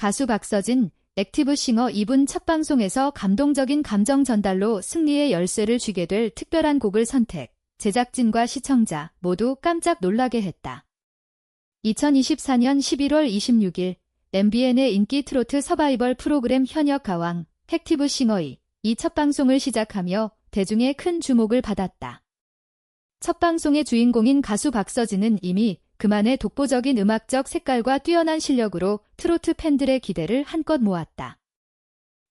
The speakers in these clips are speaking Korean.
가수 박서진, 액티브 싱어 2분 첫 방송에서 감동적인 감정 전달로 승리의 열쇠를 쥐게 될 특별한 곡을 선택. 제작진과 시청자 모두 깜짝 놀라게 했다. 2024년 11월 26일 MBN의 인기 트로트 서바이벌 프로그램 현역 가왕 액티브 싱어이 이 첫 방송을 시작하며 대중의 큰 주목을 받았다. 첫 방송의 주인공인 가수 박서진은 이미 그만의 독보적인 음악적 색깔과 뛰어난 실력으로 트로트 팬들의 기대를 한껏 모았다.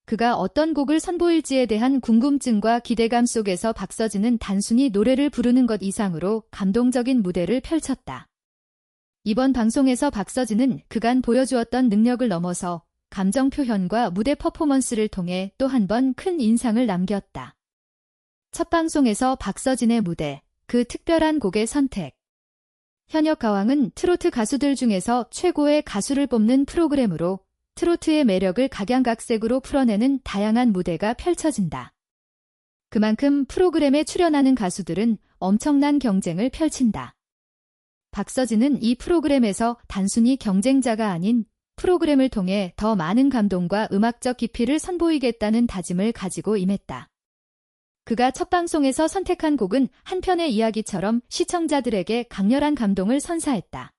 그가 어떤 곡을 선보일지에 대한 궁금증과 기대감 속에서 박서진은 단순히 노래를 부르는 것 이상으로 감동적인 무대를 펼쳤다. 이번 방송에서 박서진은 그간 보여주었던 능력을 넘어서 감정 표현과 무대 퍼포먼스를 통해 또 한 번 큰 인상을 남겼다. 첫 방송에서 박서진의 무대, 그 특별한 곡의 선택. 현역 가왕은 트로트 가수들 중에서 최고의 가수를 뽑는 프로그램으로 트로트의 매력을 각양각색으로 풀어내는 다양한 무대가 펼쳐진다. 그만큼 프로그램에 출연하는 가수들은 엄청난 경쟁을 펼친다. 박서진은 이 프로그램에서 단순히 경쟁자가 아닌 프로그램을 통해 더 많은 감동과 음악적 깊이를 선보이겠다는 다짐을 가지고 임했다. 그가 첫 방송에서 선택한 곡은 한 편의 이야기처럼 시청자들에게 강렬한 감동을 선사했다.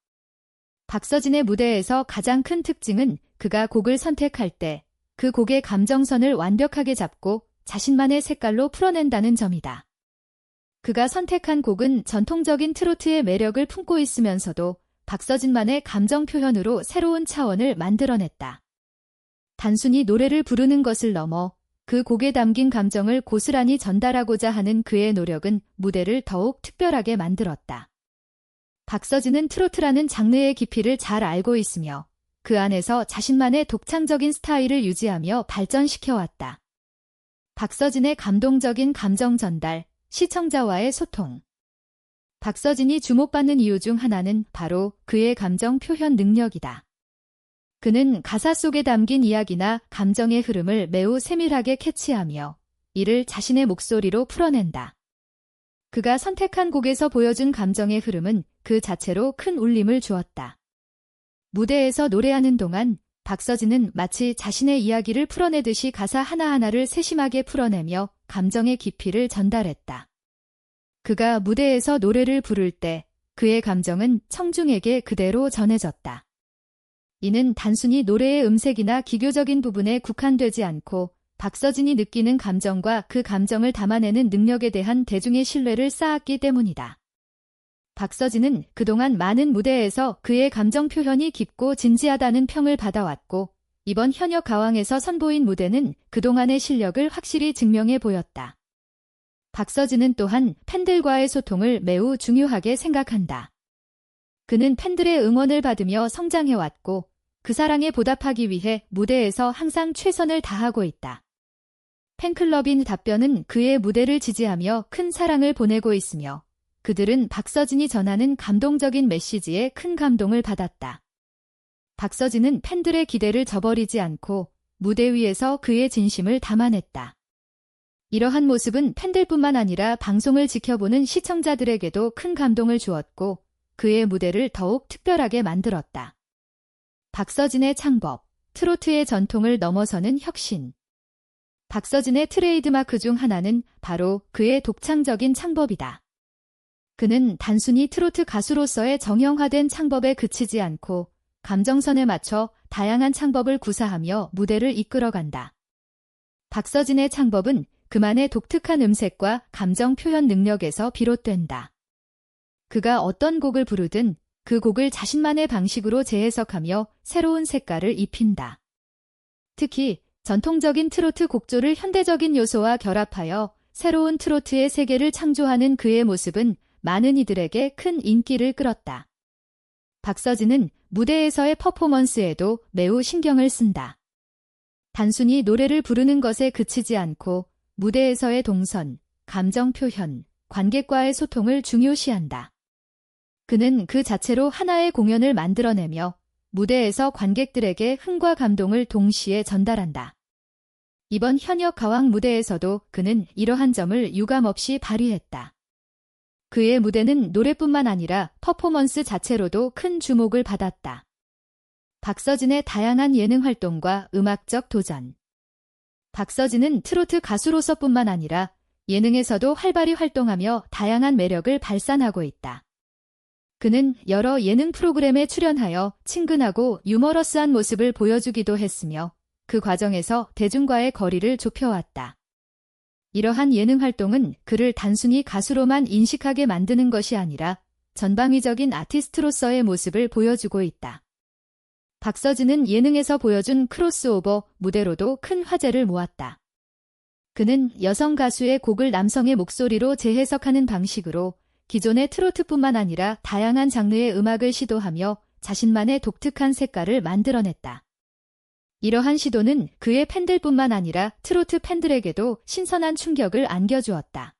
박서진의 무대에서 가장 큰 특징은 그가 곡을 선택할 때 그 곡의 감정선을 완벽하게 잡고 자신만의 색깔로 풀어낸다는 점이다. 그가 선택한 곡은 전통적인 트로트의 매력을 품고 있으면서도 박서진만의 감정 표현으로 새로운 차원을 만들어냈다. 단순히 노래를 부르는 것을 넘어 그 곡에 담긴 감정을 고스란히 전달하고자 하는 그의 노력은 무대를 더욱 특별하게 만들었다. 박서진은 트로트라는 장르의 깊이를 잘 알고 있으며 그 안에서 자신만의 독창적인 스타일을 유지하며 발전시켜왔다. 박서진의 감동적인 감정 전달, 시청자와의 소통. 박서진이 주목받는 이유 중 하나는 바로 그의 감정 표현 능력이다. 그는 가사 속에 담긴 이야기나 감정의 흐름을 매우 세밀하게 캐치하며 이를 자신의 목소리로 풀어낸다. 그가 선택한 곡에서 보여준 감정의 흐름은 그 자체로 큰 울림을 주었다. 무대에서 노래하는 동안 박서진은 마치 자신의 이야기를 풀어내듯이 가사 하나하나를 세심하게 풀어내며 감정의 깊이를 전달했다. 그가 무대에서 노래를 부를 때 그의 감정은 청중에게 그대로 전해졌다. 이는 단순히 노래의 음색이나 기교적인 부분에 국한되지 않고 박서진이 느끼는 감정과 그 감정을 담아내는 능력에 대한 대중의 신뢰를 쌓았기 때문이다. 박서진은 그동안 많은 무대에서 그의 감정 표현이 깊고 진지하다는 평을 받아왔고 이번 현역 가왕에서 선보인 무대는 그동안의 실력을 확실히 증명해 보였다. 박서진은 또한 팬들과의 소통을 매우 중요하게 생각한다. 그는 팬들의 응원을 받으며 성장해왔고 그 사랑에 보답하기 위해 무대에서 항상 최선을 다하고 있다. 팬클럽인 답변은 그의 무대를 지지하며 큰 사랑을 보내고 있으며 그들은 박서진이 전하는 감동적인 메시지에 큰 감동을 받았다. 박서진은 팬들의 기대를 저버리지 않고 무대 위에서 그의 진심을 담아냈다. 이러한 모습은 팬들뿐만 아니라 방송을 지켜보는 시청자들에게도 큰 감동을 주었고 그의 무대를 더욱 특별하게 만들었다. 박서진의 창법, 트로트의 전통을 넘어서는 혁신. 박서진의 트레이드마크 중 하나는 바로 그의 독창적인 창법이다. 그는 단순히 트로트 가수로서의 정형화된 창법에 그치지 않고 감정선에 맞춰 다양한 창법을 구사하며 무대를 이끌어간다. 박서진의 창법은 그만의 독특한 음색과 감정 표현 능력에서 비롯된다. 그가 어떤 곡을 부르든 그 곡을 자신만의 방식으로 재해석하며 새로운 색깔을 입힌다. 특히 전통적인 트로트 곡조를 현대적인 요소와 결합하여 새로운 트로트의 세계를 창조하는 그의 모습은 많은 이들에게 큰 인기를 끌었다. 박서진은 무대에서의 퍼포먼스에도 매우 신경을 쓴다. 단순히 노래를 부르는 것에 그치지 않고 무대에서의 동선, 감정 표현, 관객과의 소통을 중요시한다. 그는 그 자체로 하나의 공연을 만들어내며 무대에서 관객들에게 흥과 감동을 동시에 전달한다. 이번 현역 가왕 무대에서도 그는 이러한 점을 유감없이 발휘했다. 그의 무대는 노래뿐만 아니라 퍼포먼스 자체로도 큰 주목을 받았다. 박서진의 다양한 예능 활동과 음악적 도전. 박서진은 트로트 가수로서뿐만 아니라 예능에서도 활발히 활동하며 다양한 매력을 발산하고 있다. 그는 여러 예능 프로그램에 출연하여 친근하고 유머러스한 모습을 보여주기도 했으며 그 과정에서 대중과의 거리를 좁혀왔다. 이러한 예능 활동은 그를 단순히 가수로만 인식하게 만드는 것이 아니라 전방위적인 아티스트로서의 모습을 보여주고 있다. 박서진은 예능에서 보여준 크로스오버 무대로도 큰 화제를 모았다. 그는 여성 가수의 곡을 남성의 목소리로 재해석하는 방식으로 기존의 트로트뿐만 아니라 다양한 장르의 음악을 시도하며 자신만의 독특한 색깔을 만들어냈다. 이러한 시도는 그의 팬들뿐만 아니라 트로트 팬들에게도 신선한 충격을 안겨주었다.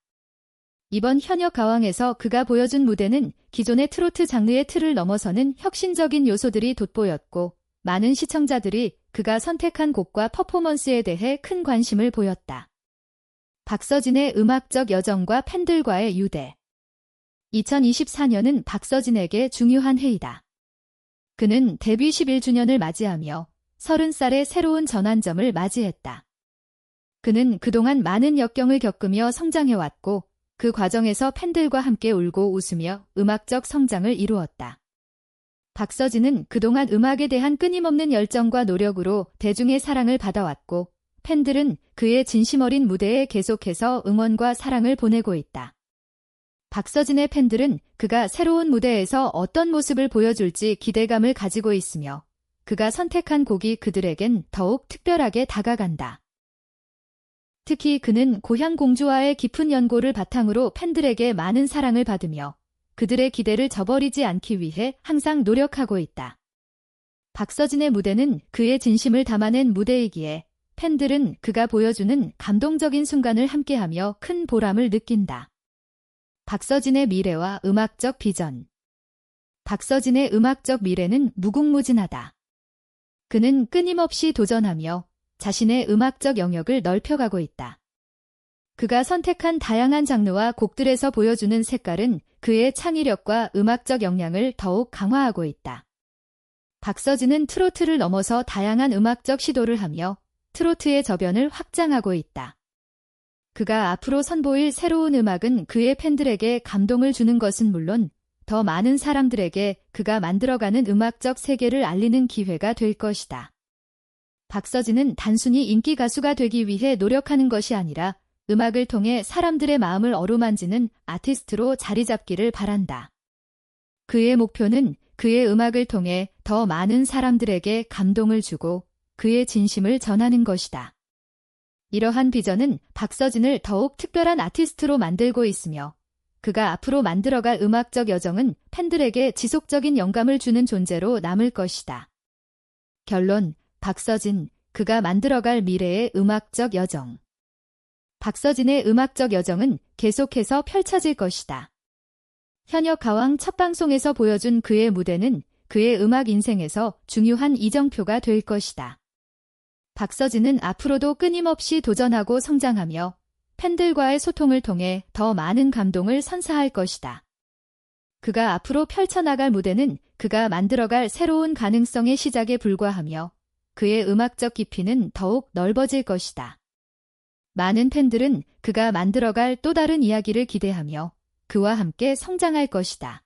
이번 현역 가왕에서 그가 보여준 무대는 기존의 트로트 장르의 틀을 넘어서는 혁신적인 요소들이 돋보였고 많은 시청자들이 그가 선택한 곡과 퍼포먼스에 대해 큰 관심을 보였다. 박서진의 음악적 여정과 팬들과의 유대 2024년은 박서진에게 중요한 해이다. 그는 데뷔 11주년을 맞이하며 30살의 새로운 전환점을 맞이했다. 그는 그동안 많은 역경을 겪으며 성장해왔고 그 과정에서 팬들과 함께 울고 웃으며 음악적 성장을 이루었다. 박서진은 그동안 음악에 대한 끊임없는 열정과 노력으로 대중의 사랑을 받아왔고 팬들은 그의 진심 어린 무대에 계속해서 응원과 사랑을 보내고 있다. 박서진의 팬들은 그가 새로운 무대에서 어떤 모습을 보여줄지 기대감을 가지고 있으며 그가 선택한 곡이 그들에겐 더욱 특별하게 다가간다. 특히 그는 고향 공주와의 깊은 연고를 바탕으로 팬들에게 많은 사랑을 받으며 그들의 기대를 저버리지 않기 위해 항상 노력하고 있다. 박서진의 무대는 그의 진심을 담아낸 무대이기에 팬들은 그가 보여주는 감동적인 순간을 함께하며 큰 보람을 느낀다. 박서진의 미래와 음악적 비전 박서진의 음악적 미래는 무궁무진하다. 그는 끊임없이 도전하며 자신의 음악적 영역을 넓혀가고 있다. 그가 선택한 다양한 장르와 곡들에서 보여주는 색깔은 그의 창의력과 음악적 역량을 더욱 강화하고 있다. 박서진은 트로트를 넘어서 다양한 음악적 시도를 하며 트로트의 저변을 확장하고 있다. 그가 앞으로 선보일 새로운 음악은 그의 팬들에게 감동을 주는 것은 물론 더 많은 사람들에게 그가 만들어가는 음악적 세계를 알리는 기회가 될 것이다. 박서진은 단순히 인기 가수가 되기 위해 노력하는 것이 아니라 음악을 통해 사람들의 마음을 어루만지는 아티스트로 자리 잡기를 바란다. 그의 목표는 그의 음악을 통해 더 많은 사람들에게 감동을 주고 그의 진심을 전하는 것이다. 이러한 비전은 박서진을 더욱 특별한 아티스트로 만들고 있으며 그가 앞으로 만들어갈 음악적 여정은 팬들에게 지속적인 영감을 주는 존재로 남을 것이다. 결론, 박서진, 그가 만들어갈 미래의 음악적 여정. 박서진의 음악적 여정은 계속해서 펼쳐질 것이다. 현역 가왕 첫 방송에서 보여준 그의 무대는 그의 음악 인생에서 중요한 이정표가 될 것이다. 박서진은 앞으로도 끊임없이 도전하고 성장하며 팬들과의 소통을 통해 더 많은 감동을 선사할 것이다. 그가 앞으로 펼쳐나갈 무대는 그가 만들어갈 새로운 가능성의 시작에 불과하며 그의 음악적 깊이는 더욱 넓어질 것이다. 많은 팬들은 그가 만들어갈 또 다른 이야기를 기대하며 그와 함께 성장할 것이다.